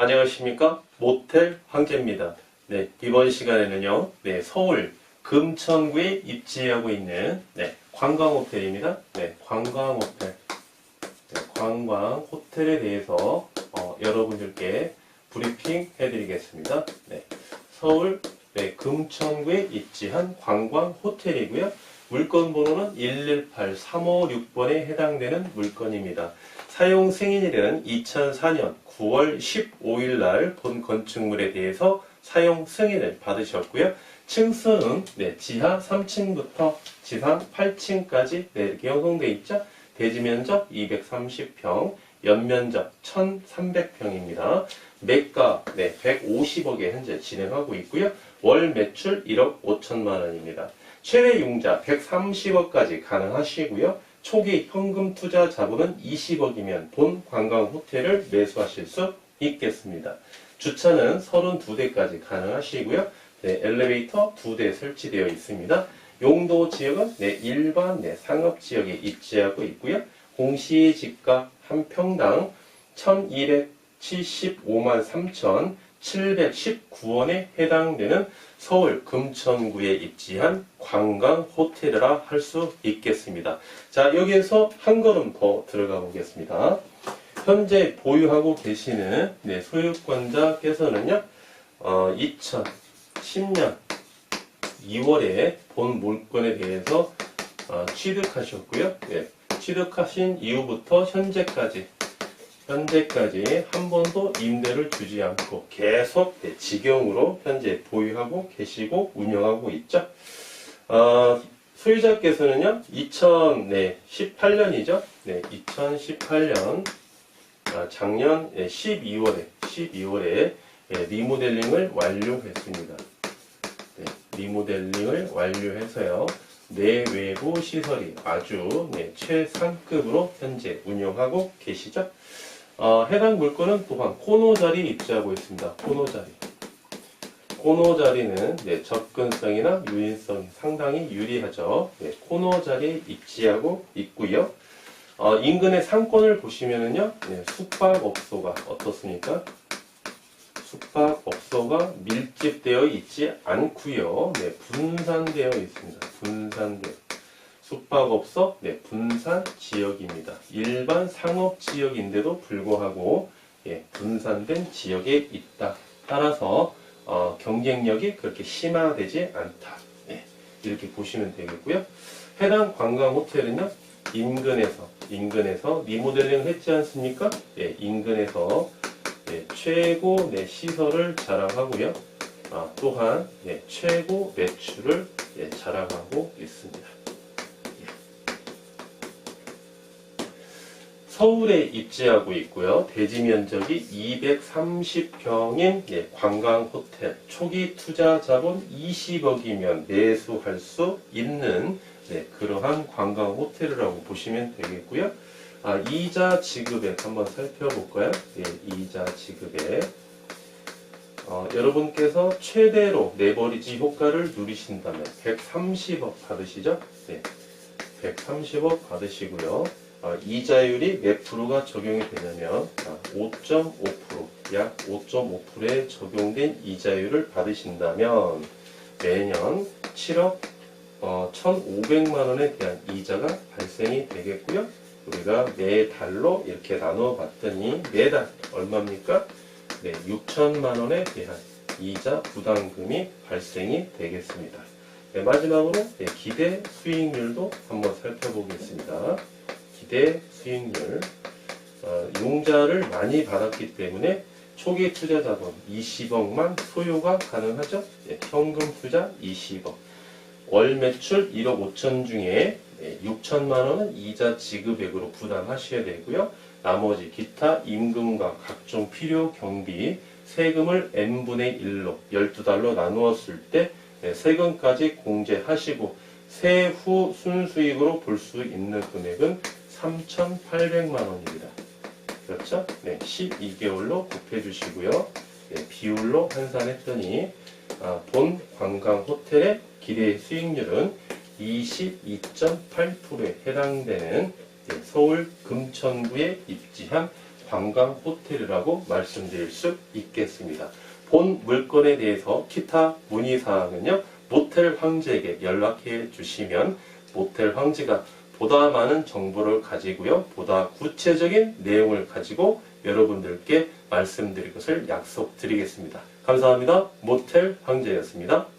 안녕하십니까? 모텔 황제입니다. 네, 이번 시간에는요, 네, 서울 금천구에 입지하고 있는, 네, 관광호텔입니다. 네, 관광호텔. 네, 관광호텔에 대해서, 어, 여러분들께 브리핑 해드리겠습니다. 네, 서울, 네, 금천구에 입지한 관광호텔이고요. 물건 번호는 118356번에 해당되는 물건입니다. 사용 승인일은 2004년 9월 15일 날 본 건축물에 대해서 사용 승인을 받으셨고요. 층수는 네, 지하 3층부터 지상 8층까지 네, 이렇게 형성되어 있죠. 대지 면적 230평, 연면적 1,300평입니다. 매가 네, 150억에 현재 진행하고 있고요. 월 매출 1억 5천만 원입니다. 최대 융자 130억까지 가능하시고요. 초기 현금 투자 자본은 20억이면 본 관광 호텔을 매수하실 수 있겠습니다. 주차는 32대까지 가능하시고요. 네, 엘리베이터 2대 설치되어 있습니다. 용도 지역은 네, 일반 네, 상업 지역에 입지하고 있고요. 공시 지가 한 평당 1275만 3천 719원에 해당되는 서울 금천구에 입지한 관광 호텔이라 할 수 있겠습니다. 자, 여기에서 한 걸음 더 들어가 보겠습니다. 현재 보유하고 계시는 네, 소유권자께서는요, 어, 2010년 2월에 본 물건에 대해서 어, 취득하셨고요. 네, 취득하신 이후부터 현재까지 현재까지 한 번도 임대를 주지 않고 계속 네, 직영으로 현재 보유하고 계시고 운영하고 있죠. 어, 소유자께서는요, 2018년이죠. 네, 2018년 아, 작년 12월에 12월에 리모델링을 완료했습니다. 네, 리모델링을 완료해서요. 내외부 시설이 아주 네, 최상급으로 현재 운영하고 계시죠. 어, 해당 물건은 또한 코너 자리 입지하고 있습니다. 코너 자리. 코너 자리는 네, 접근성이나 유인성 상당히 유리하죠. 네, 코너 자리에 입지하고 있고요. 어, 인근의 상권을 보시면은요, 네, 숙박업소가 어떻습니까? 숙박 업소가 밀집되어 있지 않고요. 네, 분산되어 있습니다. 분산되어. 숙박업소 네, 분산 지역입니다. 일반 상업 지역인데도 불구하고 예, 분산된 지역에 있다. 따라서 어, 경쟁력이 그렇게 심화되지 않다. 네, 이렇게 보시면 되겠고요. 해당 관광 호텔은요 인근에서 인근에서 리모델링 했지 않습니까? 예, 인근에서 예, 최고 네, 시설을 자랑하고요. 아, 또한 예, 최고 매출을 예, 자랑하고 있습니다. 서울에 입지하고 있고요. 대지 면적이 230평인 예, 관광 호텔. 초기 투자 자본 20억이면 매수할 수 있는 네, 그러한 관광 호텔이라고 보시면 되겠고요. 아, 이자 지급액 한번 살펴볼까요? 예, 이자 지급액. 어, 여러분께서 최대로 레버리지 효과를 누리신다면 130억 받으시죠? 네, 130억 받으시고요. 어, 이자율이 몇 프로가 적용이 되냐면 5.5%, 약 5.5%에 적용된 이자율을 받으신다면 매년 7억 어, 1,500만 원에 대한 이자가 발생이 되겠고요. 우리가 매달로 이렇게 나눠 봤더니 매달 얼마입니까? 네, 6천만 원에 대한 이자 부담금이 발생이 되겠습니다. 네, 마지막으로 네, 기대 수익률도 한번 살펴보겠습니다. 기대 수익률 어, 용자를 많이 받았기 때문에 초기 투자 자본 20억만 소요가 가능하죠. 네, 현금 투자 20억 월 매출 1억 5천 중에 6천만 원은 이자 지급액으로 부담하셔야 되고요. 나머지 기타 임금과 각종 필요 경비 세금을 n분의 1로 12달로 나누었을 때 네, 세금까지 공제하시고 세후 순수익으로 볼 수 있는 금액은 3,800만 원입니다. 그렇죠? 네, 12개월로 곱해 주시고요. 네, 비율로 환산했더니 아, 본 관광 호텔의 기대 수익률은 22.8%에 해당되는 네, 서울 금천구에 입지한 관광 호텔이라고 말씀드릴 수 있겠습니다. 본 물건에 대해서 기타 문의 사항은요. 모텔 황제에게 연락해 주시면 모텔 황제가 보다 많은 정보를 가지고요. 보다 구체적인 내용을 가지고 여러분들께 말씀드릴 것을 약속드리겠습니다. 감사합니다. 모텔 황제였습니다.